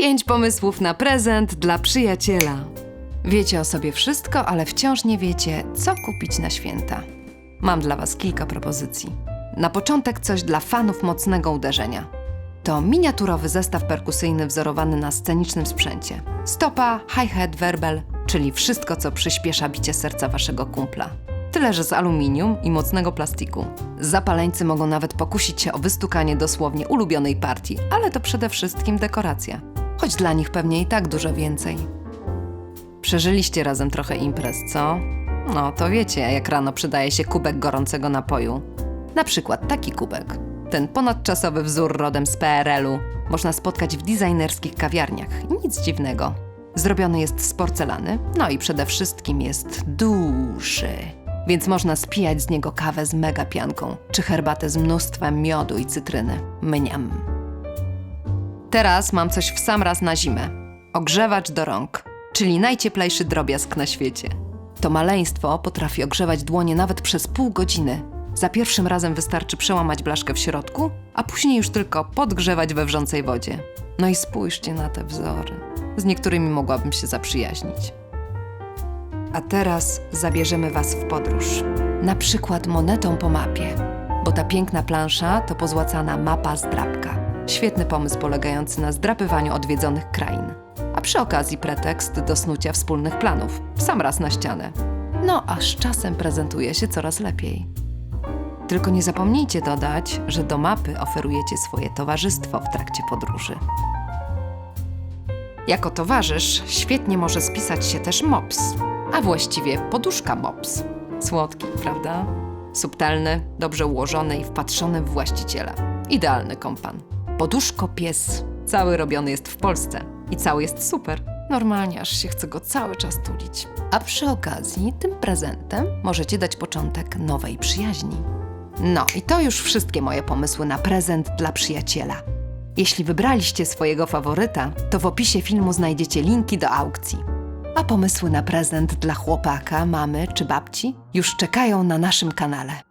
Pięć pomysłów na prezent dla przyjaciela. Wiecie o sobie wszystko, ale wciąż nie wiecie, co kupić na święta. Mam dla Was kilka propozycji. Na początek coś dla fanów mocnego uderzenia. To miniaturowy zestaw perkusyjny wzorowany na scenicznym sprzęcie. Stopa, hi-hat, werbel, czyli wszystko, co przyspiesza bicie serca Waszego kumpla. Tyle, że z aluminium i mocnego plastiku. Zapaleńcy mogą nawet pokusić się o wystukanie dosłownie ulubionej partii, ale to przede wszystkim dekoracja. Choć dla nich pewnie i tak dużo więcej. Przeżyliście razem trochę imprez, co? No to wiecie, jak rano przydaje się kubek gorącego napoju. Na przykład taki kubek. Ten ponadczasowy wzór rodem z PRL-u można spotkać w designerskich kawiarniach. Nic dziwnego. Zrobiony jest z porcelany, no i przede wszystkim jest duży. Więc można spijać z niego kawę z mega pianką, czy herbatę z mnóstwem miodu i cytryny. Mniam. Teraz mam coś w sam raz na zimę. Ogrzewacz do rąk, czyli najcieplejszy drobiazg na świecie. To maleństwo potrafi ogrzewać dłonie nawet przez pół godziny. Za pierwszym razem wystarczy przełamać blaszkę w środku, a później już tylko podgrzewać we wrzącej wodzie. No i spójrzcie na te wzory. Z niektórymi mogłabym się zaprzyjaźnić. A teraz zabierzemy Was w podróż. Na przykład monetą po mapie, bo ta piękna plansza to pozłacana mapa zdrapka. Świetny pomysł polegający na zdrapywaniu odwiedzonych krain. A przy okazji pretekst do snucia wspólnych planów, sam raz na ścianę. No, a z czasem prezentuje się coraz lepiej. Tylko nie zapomnijcie dodać, że do mapy oferujecie swoje towarzystwo w trakcie podróży. Jako towarzysz świetnie może spisać się też mops, a właściwie poduszka mops. Słodki, prawda? Subtelny, dobrze ułożony i wpatrzony w właściciela. Idealny kompan. Poduszko pies. Cały robiony jest w Polsce i cały jest super. Normalnie aż się chce go cały czas tulić. A przy okazji tym prezentem możecie dać początek nowej przyjaźni. No i to już wszystkie moje pomysły na prezent dla przyjaciela. Jeśli wybraliście swojego faworyta, to w opisie filmu znajdziecie linki do aukcji. A pomysły na prezent dla chłopaka, mamy czy babci już czekają na naszym kanale.